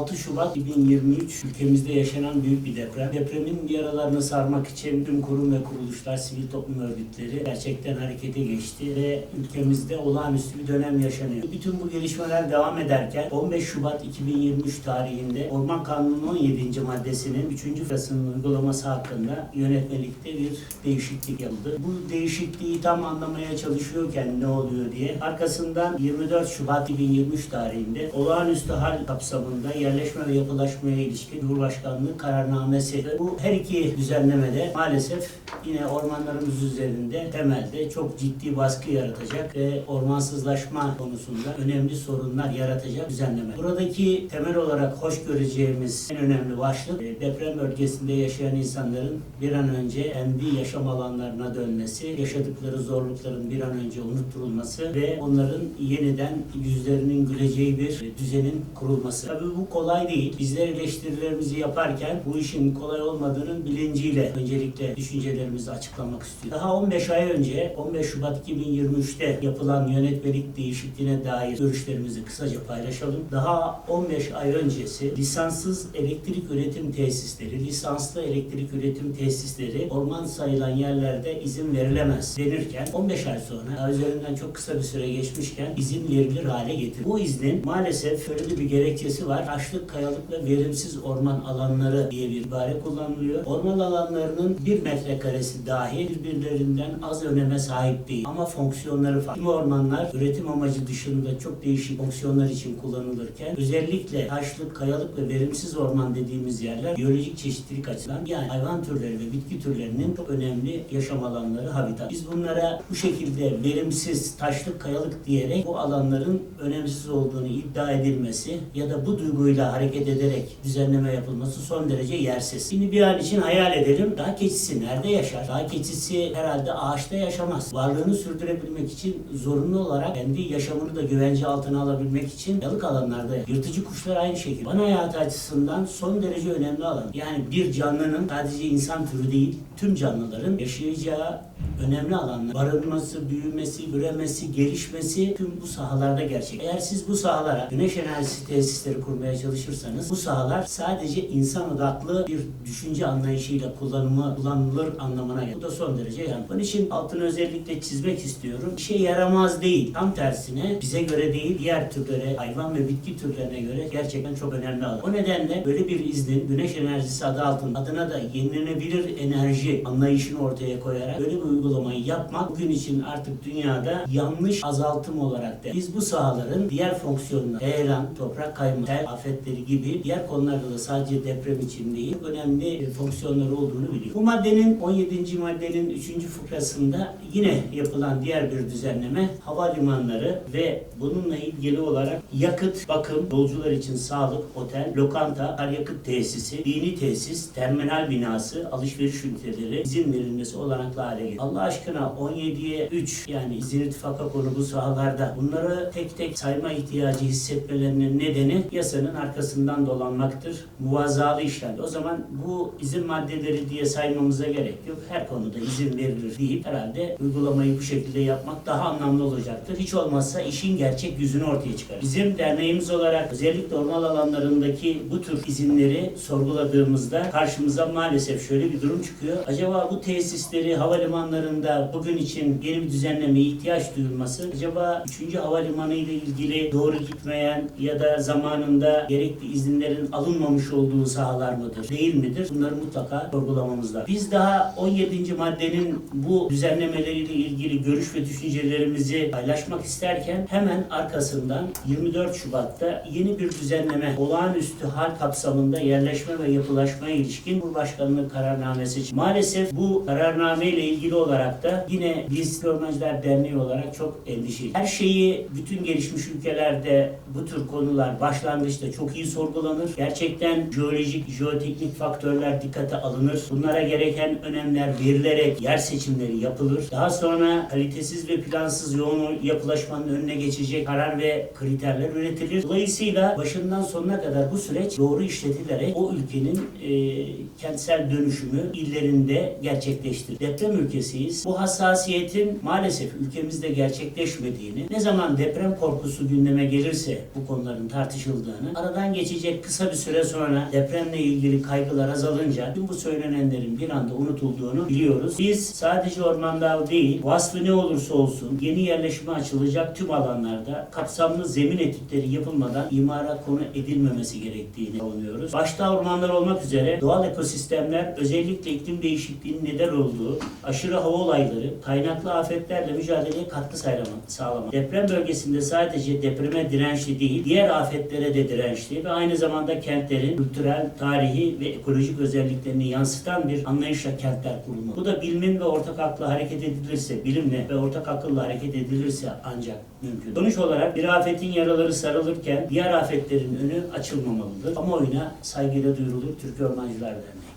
6 Şubat 2023 ülkemizde yaşanan büyük bir deprem. Depremin yaralarını sarmak için tüm kurum ve kuruluşlar, sivil toplum örgütleri gerçekten harekete geçti ve ülkemizde olağanüstü bir dönem yaşanıyor. Bütün bu gelişmeler devam ederken 15 Şubat 2023 tarihinde Orman Kanunu'nun 17. maddesinin 3. fasının uygulaması hakkında yönetmelikte bir değişiklik yapıldı. Bu değişikliği tam anlamaya çalışıyorken ne oluyor diye arkasından 24 Şubat 2023 tarihinde olağanüstü hal kapsamında yerleşme ve yapılaşmaya ilişkin Cumhurbaşkanlığı kararnamesi. Bu her iki düzenlemede maalesef yine ormanlarımız üzerinde temelde çok ciddi baskı yaratacak ve ormansızlaşma konusunda önemli sorunlar yaratacak düzenleme. Buradaki temel olarak hoş göreceğimiz en önemli başlık e, deprem bölgesinde yaşayan insanların bir an önce kendi yaşam alanlarına dönmesi, yaşadıkları zorlukların bir an önce unutturulması ve onların yeniden yüzlerinin güleceği bir e, düzenin kurulması. Tabii bu kolay değil. Bizler eleştirilerimizi yaparken bu işin kolay olmadığının bilinciyle öncelikle düşüncelerimizi açıklamak istiyorum. Daha 15 ay önce 15 Şubat 2023'te yapılan yönetmelik değişikliğine dair görüşlerimizi kısaca paylaşalım. Daha 15 ay öncesi lisanssız elektrik üretim tesisleri, lisanslı elektrik üretim tesisleri orman sayılan yerlerde izin verilemez denirken 15 ay sonra üzerinden çok kısa bir süre geçmişken izin verilir hale getirdi. Bu iznin maalesef şöyle bir gerekçesi var. Taşlık, kayalık ve verimsiz orman alanları diye bir ibare kullanılıyor. Orman alanlarının bir metrekaresi dahi birbirlerinden az öneme sahip değil. Ama fonksiyonları farklı. Kimi ormanlar üretim amacı dışında çok değişik fonksiyonlar için kullanılırken özellikle taşlık, kayalık ve verimsiz orman dediğimiz yerler biyolojik çeşitlilik açısından yani hayvan türleri ve bitki türlerinin çok önemli yaşam alanları, habitat. Biz bunlara bu şekilde verimsiz, taşlık, kayalık diyerek bu alanların önemsiz olduğunu iddia edilmesi ya da bu duyguyla hareket ederek düzenleme yapılması son derece yersiz. Şimdi bir an için hayal edelim. Dağ keçisi nerede yaşar? Dağ keçisi herhalde ağaçta yaşamaz. Varlığını sürdürebilmek için zorunlu olarak kendi yaşamını da güvence altına alabilmek için yalık alanlarda. Yırtıcı kuşlar aynı şekilde. Bana hayatı açısından son derece önemli alan. Yani bir canlının sadece insan türü değil, tüm canlıların yaşayacağı önemli alanlar. Barınması, büyümesi, üremesi, gelişmesi tüm bu sahalarda gerçek. Eğer siz bu sahalara güneş enerjisi tesisleri kurmaya çalışırsanız bu sahalar sadece insan odaklı bir düşünce anlayışıyla kullanımı kullanılır anlamına gelir. Bu da son derece yanlış. Onun için altını özellikle çizmek istiyorum. İşe yaramaz değil. Tam tersine bize göre değil, diğer türlere, hayvan ve bitki türlerine göre gerçekten çok önemli alan. O nedenle böyle bir iznin güneş enerjisi adı altında adına da yenilenebilir enerji anlayışını ortaya koyarak böyle bir uygulamayı yapmak bugün için artık dünyada yanlış azaltım olarak da biz bu sahaların diğer fonksiyonları, heyelan, toprak kayma, sel afetleri gibi diğer konularda da sadece deprem için değil önemli e, fonksiyonları olduğunu biliyoruz. Bu maddenin 17. maddenin 3. fıkrasında yine yapılan diğer bir düzenleme havalimanları ve bununla ilgili olarak yakıt, bakım, yolcular için sağlık, otel, lokanta, akaryakıt tesisi, dini tesis, terminal binası, alışveriş üniteleri izin verilmesi olanaklı hale gelir. Allah aşkına 17'ye 3 yani izin ittifaka konu bu sahalarda bunları tek tek sayma ihtiyacı hissetmelerinin nedeni yasanın arkasından dolanmaktır. Muvazzalı işler. O zaman bu izin maddeleri diye saymamıza gerek yok. Her konuda izin verilir deyip herhalde uygulamayı bu şekilde yapmak daha anlamlı olacaktır. Hiç olmazsa işin gerçek yüzünü ortaya çıkar. Bizim derneğimiz olarak özellikle orman alanlarındaki bu tür izinleri sorguladığımızda karşımıza maalesef şöyle bir durum çıkıyor. Acaba bu tesisleri havalimanlarında bugün için yeni bir düzenlemeye ihtiyaç duyulması acaba 3. havalimanı ile ilgili doğru gitmeyen ya da zamanında gerekli izinlerin alınmamış olduğu sahalar mıdır? Değil midir? Bunları mutlaka sorgulamamız lazım. Biz daha 17. maddenin bu düzenlemeleriyle ilgili görüş ve düşüncelerimizi paylaşmak isterken hemen arkasından 24 Şubat'ta yeni bir düzenleme olağanüstü hal kapsamında yerleşme ve yapılaşmaya ilişkin Cumhurbaşkanlığı kararnamesi çıktı. Maalesef bu kararname ile ilgili olarak da yine biz Ormancılar Derneği olarak çok endişeli. Her şeyi bütün gelişmiş ülkelerde bu tür konular başlangıçta çok iyi sorgulanır. Gerçekten jeolojik, jeoteknik faktörler dikkate alınır. Bunlara gereken önemler verilerek yer seçimleri yapılır. Daha sonra kalitesiz ve plansız yoğun yapılaşmanın önüne geçecek karar ve kriterler üretilir. Dolayısıyla başından sonuna kadar bu süreç doğru işletilerek o ülkenin e, kentsel dönüşümü illerinde gerçekleştir. Deprem ülkesiyiz. Bu hassasiyetin maalesef ülkemizde gerçekleşmediğini, ne zaman deprem korkusu gündeme gelirse bu konuların tartışıldığını, aradan geçecek kısa bir süre sonra depremle ilgili kaygılar azalınca tüm bu söylenenlerin bir anda unutulduğunu biliyoruz. Biz sadece ormanda değil, vasfı ne olursa olsun yeni yerleşime açılacak tüm alanlarda kapsamlı zemin etütleri yapılmadan imara konu edilmemesi gerektiğini savunuyoruz. Başta ormanlar olmak üzere doğal ekosistemler özellikle iklim değişikliğinin neden olduğu aşırı hava olayları, kaynaklı afetlerle mücadeleye katkı sağlamak. Deprem bölgesinde sadece depreme dirençli değil, diğer afetlere de dirençli ve aynı zamanda kentlerin kültürel, tarihi ve ekolojik özelliklerini yansıtan bir anlayışla kentler kurulmalı. Bu da bilimin ve ortak akla hareket edilirse, bilimle ve ortak akılla hareket edilirse ancak mümkün. Sonuç olarak bir afetin yaraları sarılırken diğer afetlerin önü açılmamalıdır. Kamuoyuna saygıyla duyurulur Türkiye Ormancılar Derneği.